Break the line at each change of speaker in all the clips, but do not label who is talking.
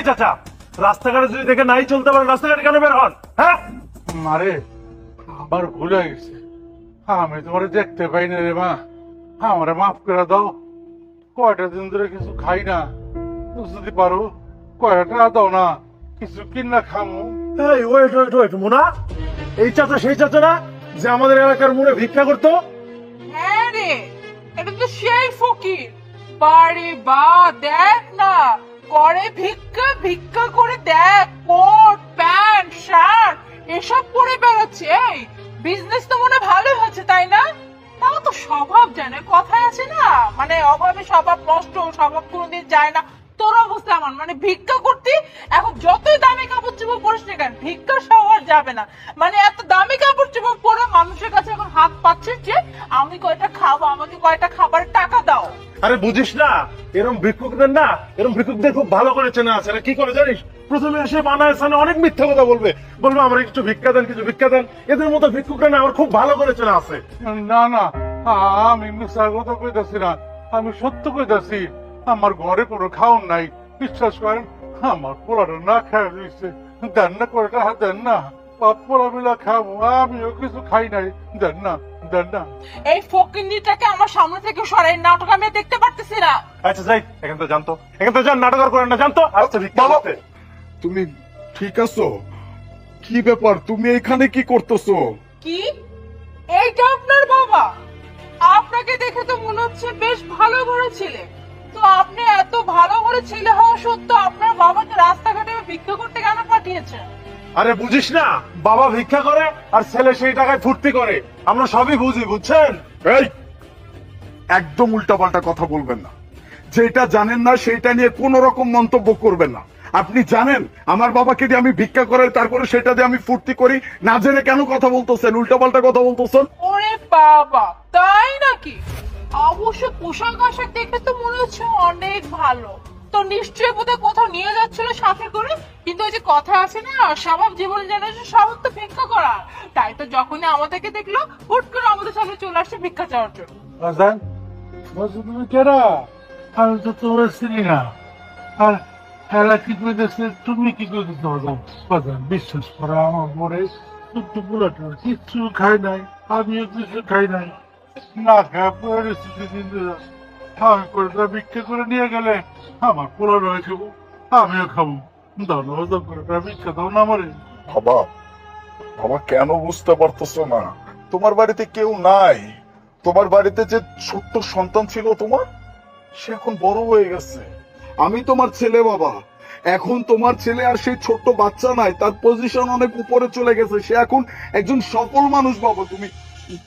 এই চাচা রাস্তাঘাটে যদি দেখে নাই চলতে পারেন রাস্তাঘাটে কেন বের হন? হ্যাঁ?
মারে আমার ভুল হয়ে গেছে। আমি তোমার দেখতে পাই না রে মা। আমারে মাফ করে দাও। কয়টা দিন ধরে কিছু খাই না। যদি পারো কয়টা দাও না। কিছু কিনা খামো।
এই ওয়েট ওয়েট ওয়েট মোনা। এই চাচা সেই চাচা না যে আমাদের এলাকার মোড়ে ভিক্ষা করতো?
হ্যাঁ রে এটা তো সেই ফকির। বাড়ি বা দেখ না। করে ভিক্ষা ভিক্ষা করে দেখ, কোট, প্যান্ট, শার্ট, এসব পরে বেরোচ্ছে এই বিজনেস তো মনে ভালোই হচ্ছে, তাই না? তাও তো স্বভাব জানে, কথায় আছে না? মানে অভাবে স্বভাব নষ্ট, স্বভাব কোনোদিন যায় না। তোর অবস্থা আমার মানে ভিক্ষা করতে, এখন যতই দামি কাপড় চোপড় পরিস না কেন, ভিক্ষা শহর যাবে না। মানে এত দামি কাপড় চোপড় পরে মানুষের কাছে এখন হাত পাচ্ছে যে, আমি কয়টা খাব, আমাকে কয়টা খাবারের টাকা
আরে বুঝিস না এরকম ভিক্ষুকদের না এরকম ভিক্ষুকদের খুব ভালো করে চেনা আছে। কি করে জানিস? প্রথমে এসে বানায় সামনে অনেক মিথ্যা কথা বলবে। বলবে, আমরা কিছু ভিক্ষা দেন, কিছু ভিক্ষা দেন। এদের মতো ভিক্ষুকরা না আমার খুব ভালো করে চেনা আছে।
না না, আমি মিশার কথা কইতাছি না। আমি সত্য কইতাছি, আমার ঘরে কোনো খাওন নাই। বিশ্বাস করেন, আমার পোলাটা না খাওয়া দিচ্ছে দেন না করে দেন না। বাপ পোলা মিলা খাব আমিও কিছু খাই নাই। দেন না দেন না।
এই ফকিন্দিটাকে আমার সামনে থেকে সরাই নাটক আমি দেখতে পারতেছি না।
আচ্ছা যাই এখান থেকে জানতো। এখান থেকে যান নাটক আর করেন না জানতো? আচ্ছা
বাবা। তুমি ঠিক আছো? কি ব্যাপার তুমি এখানে কি করতেছো?
কি? এইটা আপনার বাবা? আপনাকে দেখে তো মনে হচ্ছে বেশ ভালো ঘরে ছেলে। তো আপনি এত ভালো ঘরে ছেলে হওয়া সত্ত্বেও আপনার বাবাকে রাস্তাঘাটে ভিক্ষা করতে কেন পাঠিয়েছেন?
আরে বুঝিস না বাবা ভিক্ষা করে আর ছেলে সেই টাকায় ফুর্তি করে। আমরা সবই বুঝি বুঝছেন?
এই একদম উল্টাপাল্টা কথা বলবেন না। যেটা জানেন না সেটা নিয়ে কোন রকম মন্তব্য করবেন না। আপনি জানেন আমার বাবাকে দিয়ে আমি ভিক্ষা করে তারপরে সেটা দিয়ে আমি ফুর্তি করি। না জেনে কেন কথা বলতেছেন? উল্টাপাল্টা কথা বলতেছেন?
ওরে বাবা তাই নাকি? অবশ্য পোশাক আশাক দেখে তো মনে হচ্ছে অনেক ভালো। তো নিশ্চয়ই বোধহয় কোথাও নিয়ে যাচ্ছিল সাথে করে। কিন্তু ওই যে কথা আছে না, স্বভাব স্বভাব তো ভিক্ষা করা। তাই তো যখনই আমাদেরকে দেখল, হুট করে আমাদের চলে আসছে ভিক্ষা চাওয়ার জন্য।
না। তুমি কি বিশ্বাস করো আমার পরে কিচ্ছু খাই নাই, আমিও কিছু খাই নাই। না খাওয়া পরিস্থিতি কিন্তু আমি তা ভিক্ষা করে নিয়ে গেলে আমার পোলাটা খাব, আমিও খাব। দাও না বাজান করে ভিক্ষা দাও না আমারে।
বাবা বাবা, কেন বুঝতে পারতেছো না? তোমার বাড়িতে কেউ নাই। তোমার বাড়িতে যে ছোট্ট সন্তান ছিল তোমার, সে এখন বড় হয়ে গেছে। আমি তোমার ছেলে, বাবা। এখন তোমার ছেলে আর সেই ছোট্ট বাচ্চা নাই, তার পজিশন অনেক উপরে চলে গেছে। সে এখন একজন সফল মানুষ, বাবা। তুমি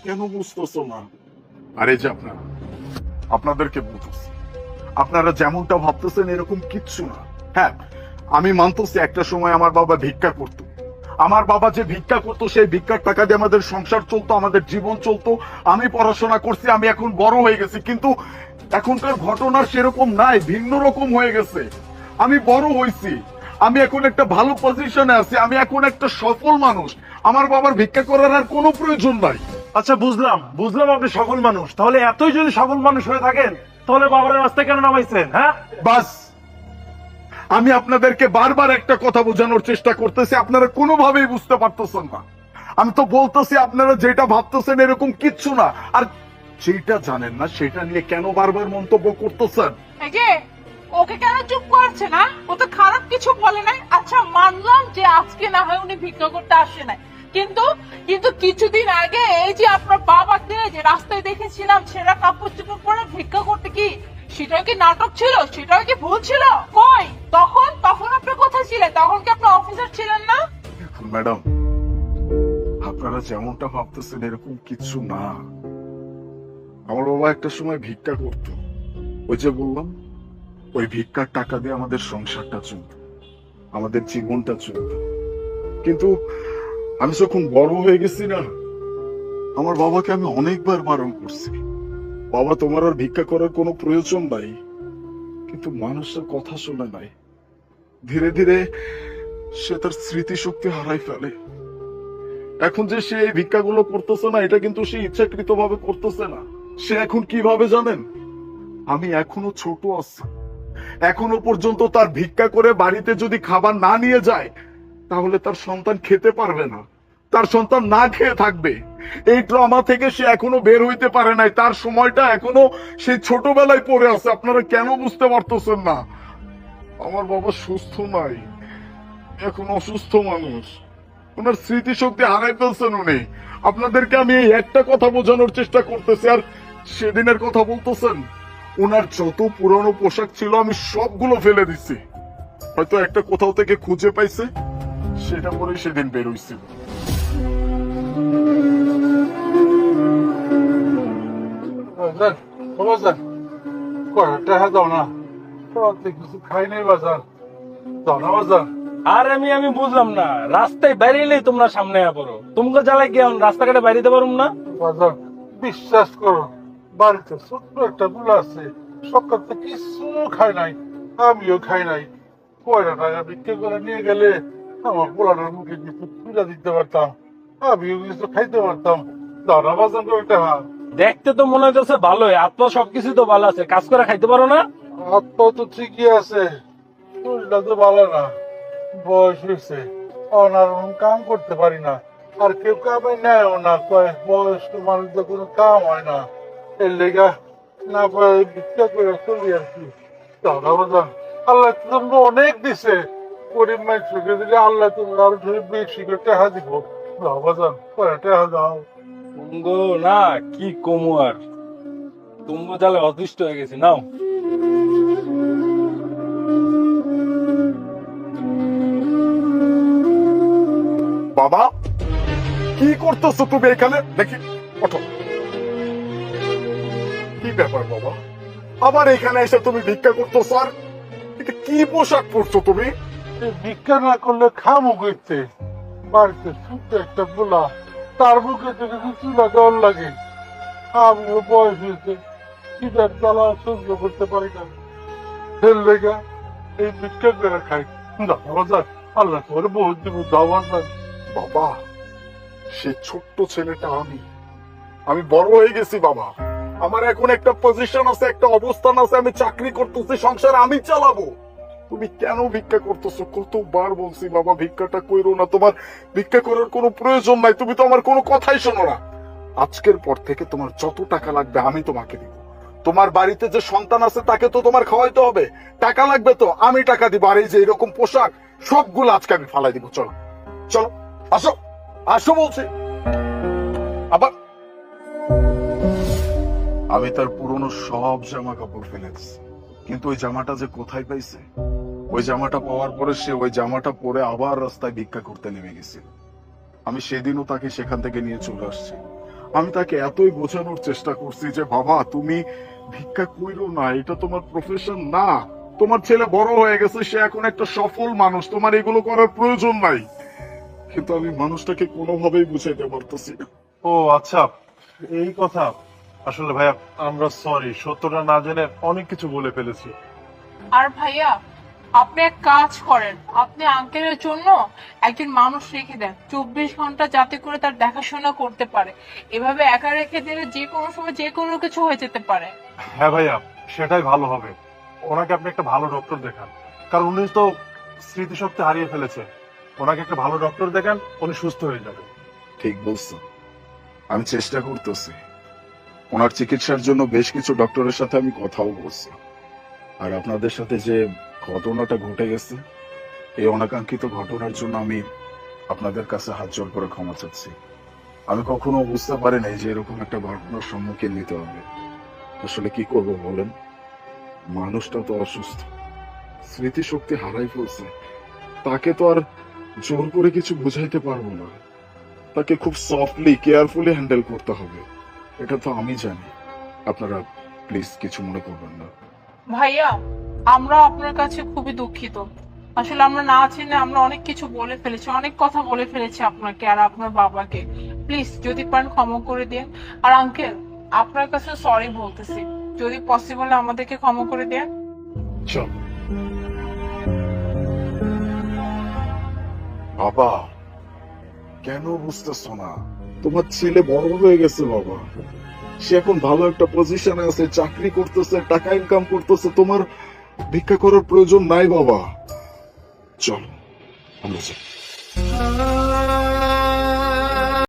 কেন বুঝতেছো না? আরে যে আপনারা আপনাদেরকে বুঝতেছি আপনারা যেমনটা ভাবতেছেন এরকম কিচ্ছু না। হ্যাঁ আমি মানতেছি একটা সময় আমার বাবা ভিক্ষা করতো। আমার বাবা যে ভিক্ষা করতো, সেই ভিক্ষার টাকা দিয়ে আমাদের সংসার চলতো, আমাদের জীবন চলতো। আমি পড়াশোনা করছি, আমি এখন বড় হয়ে গেছি, কিন্তু এখনকার ঘটনা সেরকম নাই, ভিন্ন রকম হয়ে গেছে। আমি বড় হয়েছি, আমি এখন একটা ভালো পজিশনে আছি, আমি এখন একটা সফল মানুষ। আমার বাবার ভিক্ষা করার আর কোনো প্রয়োজন নাই।
আচ্ছা বুঝলাম। বুঝলাম আপনি সফল মানুষ। তাহলে এতই যদি সফল মানুষ হয়ে থাকেন তাহলে বাবার রাস্তায় কেন নামাইছেন হ্যাঁ?
বাস আমি আপনাদেরকে বারবার একটা কথা বোঝানোর চেষ্টা করতেছি আপনারা কোনোভাবেই বুঝতে পারতেছেন না। আমি তো বলতেছি আপনারা যেটা ভাবতেছেন এরকম কিচ্ছু না। আর যেটা জানেন না সেটা নিয়ে কেন বারবার মন্তব্য করতেছেন?
এই যে ওকে কেন চুপ করছে না? ও তো খারাপ কিছু বলে নাই। আচ্ছা মানলাম যে আজকে না হয় উনি ভিক্ষা করতে আসে নাই। কিন্তু কিন্তু কিছুদিন আগে এই যে আপনার বাবাকে যে রাস্তায় দেখেছিলাম ছেঁড়া কাপড় চোপড় পরে ভিক্ষা করতে কি, সেটাও কি নাটক ছিল? সেটাও কি ভুল ছিল? কই? তখন তখন আপনি কোথায় ছিলেন? তখন কি আপনি অফিসার ছিলেন না?
ম্যাডাম, আপনারা যেমনটা ভাবতেছেন, এরকম কিছু না। আমার বাবা একটা সময় ভিক্ষা করত। ওই যে বললাম, ওই ভিক্ষার টাকা দিয়ে আমাদের সংসারটা চলত, আমাদের জীবনটা চলত। কিন্তু আমি যখন বড় হয়ে গেছি না আমার বাবাকে আমি অনেকবার বারণ করছি। বাবা, তোমার আর ভিক্ষা করার কোনো প্রয়োজন নাই, কিন্তু মানুষের কথা শোনে নাই। ধীরে ধীরে সে তার স্মৃতিশক্তি হারাই ফেলে। এখন যে সে ভিক্ষাগুলো করতেছে না, এটা কিন্তু সে ইচ্ছাকৃত ভাবে করতেছে না। সে এখন কীভাবে জানেন? আমি এখনও ছোট আছি। এখনও পর্যন্ত তার ভিক্ষা করে বাড়িতে যদি খাবার না নিয়ে যায়, তাহলে তার সন্তান খেতে পারবে না। তার সন্তান না খেয়ে থাকবে। এই ট্রমা থেকে সে এখনও বের হইতে পারে নাই। তার সময়টা এখনও সেই ছোটবেলায় পড়ে আছে। আপনারা কেন বুঝতে পারতেছেন না? আমার বাবা সুস্থ নাই। এখন অসুস্থ মানুষ। ওনার স্মৃতিশক্তি হারাই ফেলছেন উনি। আপনাদেরকে আমি এই একটা কথা বোঝানোর চেষ্টা করতেছি। আর সেদিনের কথা বলতেছেন, ওনার যত পুরনো পোশাক ছিল, আমি সবগুলো ফেলে দিচ্ছি হয়তো একটা কোথাও থেকে খুঁজে পাইছে, সেটা পরে সেদিন বেরোইছিল
টাকা না। তোমার কিছু খাই নাই বাজার। দাও না বাজার।
আর আমি আমি বুঝলাম না। রাস্তায় তোমরা সামনে আয়া পড়ো। তোমাকে গিয়ে রাস্তাঘাটে বাইরে পারুম না?
বাজার বিশ্বাস করো বাড়িতে ছোট্ট একটা বুল আছে। সকাল থেকে কিছু খাই নাই আমিও খাই নাই। কয়টা টাকা বিক্রি করে নিয়ে গেলে আমার পোলাটার মুখে কিছু তুলে দিতে পারতাম। খাইতে পারতাম।
দেখতে তো মনে হচ্ছে ভালোই আত্মা সবকিছু তো ভালো আছে। কাজ করে খাইতে পারো না?
আত্মা তো ঠিকই আছে। শরীরটা তো ভালো না। বয়স হয়েছে অনারম কাম করতে পারি না। আর কেউ কামে নেয়ও না কয় বয়স্ক মানুষদের কোনো কাম হয় না। এর লেগা না পারে ভিক্ষা করে চলি আর কি। দাদা বাজান আল্লাহ তোমরা অনেক দিছে। গরিব মানুষকে দিলে আল্লাহ তোমরা আরও বেশি করে টাকা দিব। দাও বাজান টাকা দাও।
তুমগো না কি কমু আর? তুমগো জ্বালে অতিষ্ঠ হয়ে গেছি নাও।
বাবা কি করতেছো তুমি এখানে? দেখি ওঠো। কি ব্যাপার বাবা? আবার এখানে এসে তুমি ভিক্ষা করতেছো আর? কি পোশাক পরছো তুমি?
ভিক্ষা না করলে খামো করতে বাড়িতে একটা তার মুখে থেকে চুলা দেওয়ার লাগে। আমিও বয়স হয়েছে। জ্বালা সহ্য করতে পারি না। ফেল লেগা, এই খাই। আল্লাহ তোর বহুত দিব দাওয়াজার
বাবা, সে ছোট্ট ছেলেটা আমি। আমি বড় হয়ে গেছি, বাবা। আমার এখন একটা পজিশন আছে, একটা অবস্থান আছে, আমি চাকরি করতেছি, সংসার আমি চালাবো। তুমি কেন ভিক্ষা করতেছো? কতবার বলছি, বাবা, ভিক্ষাটা কইরো না, তোমার ভিক্ষা করার কোনো প্রয়োজন নাই, তুমি তো আমার কোনো কথাই শোনো না। আজকের পর থেকে তোমার যত টাকা লাগবে আমি তোমাকে দিব। তোমার বাড়িতে যে সন্তান আছে, তাকে তো তোমার খাওয়াইতে হবে। টাকা লাগবে তো, আমি টাকা দিব। আর এই যে এরকম পোশাক, সবগুলো আজকে আমি ফালাই দিব, চলো। চলো, আসো আসো বলছি। আবার। আমি তার পুরনো সব জামা কাপড় ফেলেছি কিন্তু ওই জামাটা যে কোথায় পাইছে? ওই জামাটা পাওয়ার পরে সে ওই জামাটা পরে আবার রাস্তায় ভিক্ষা করতে নেমে গেছিল আমি সেদিনও তাকে সেখান থেকে নিয়ে চলে আসছি। আমি তাকে এতই বোঝানোর চেষ্টা করছি যে বাবা তুমি ভিক্ষা কইরো না এটা তোমার প্রফেশন না। তোমার ছেলে বড় হয়ে গেছে সে এখন একটা সফল মানুষ তোমার এগুলো করার প্রয়োজন নাই। কিন্তু আমি মানুষটাকে কোনোভাবেই বুঝাইতে পারতেছি না।
ও আচ্ছা এই কথা। আসলে ভাইয়া আমরা সরি সত্যটা না জেনে অনেক কিছু বলে ফেলেছি।
আর ভাইয়া আপনি এক কাজ করেন আপনি আঙ্কেলের জন্য একজন মানুষ রেখে দেন। চব্বিশ ঘণ্টা যাতে করে তার দেখাশোনা করতে পারে। এভাবে একা রেখে দিলে যে কোনো সময় যে কোনো কিছু হয়ে যেতে পারে।
হ্যাঁ ভাইয়া সেটাই ভালো হবে। ওনাকে আপনি একটা ভালো ডক্টর দেখান। কারণ উনি তো স্মৃতিশক্তি হারিয়ে ফেলেছে। ওনাকে একটা ভালো ডক্টর দেখান উনি সুস্থ হয়ে যাবে।
ঠিক বলছো। আমি চেষ্টা করতেছি। ওনার চিকিৎসার জন্য বেশ কিছু ডক্টরের সাথে আমি কথাও বলছি। আর আপনাদের সাথে যে ঘটনাটা ঘটে গেছে। এই অনাকাঙ্ক্ষিত ঘটনার জন্য আমি আপনাদের কাছে হাত জোর করে ক্ষমা চাচ্ছি। আমি কখনো বুঝতে পারি নাই যে এরকম একটা ঘটনার সম্মুখীন নিতে হবে। আসলে কি করব বলেন? মানুষটা তো অসুস্থ। স্মৃতিশক্তি হারাই ফেলছে। তাকে তো আর জোর করে কিছু বুঝাইতে পারব না। তাকে খুব সফটলি কেয়ারফুলি হ্যান্ডেল করতে হবে। এটা তো আমি জানি। আপনারা প্লিজ কিছু মনে করবেন না।
ভাইয়া আমরা আপনার কাছে খুবই দুঃখিত। আসলে আমরা না চিনে আমরা অনেক কিছু বলে ফেলেছি, অনেক কথা বলে ফেলেছি আপনাকে আর আপনার বাবাকে। প্লিজ যদি পারেন ক্ষমা করে দিন। আর আঙ্কেল আপনার কাছে সরি বলতেছি। যদি পসিবল আমাদেরকে ক্ষমা করে দেন।
বাবা, কেন বুঝতেছো না? তোমার ছেলে বড় হয়ে গেছে, বাবা। সে এখন ভালো একটা পজিশনে আছে, চাকরি করতেছে, টাকা ইনকাম করতেছে। তোমার ভিক্ষা করার প্রয়োজন নাই বাবা। চল আমরা যাই।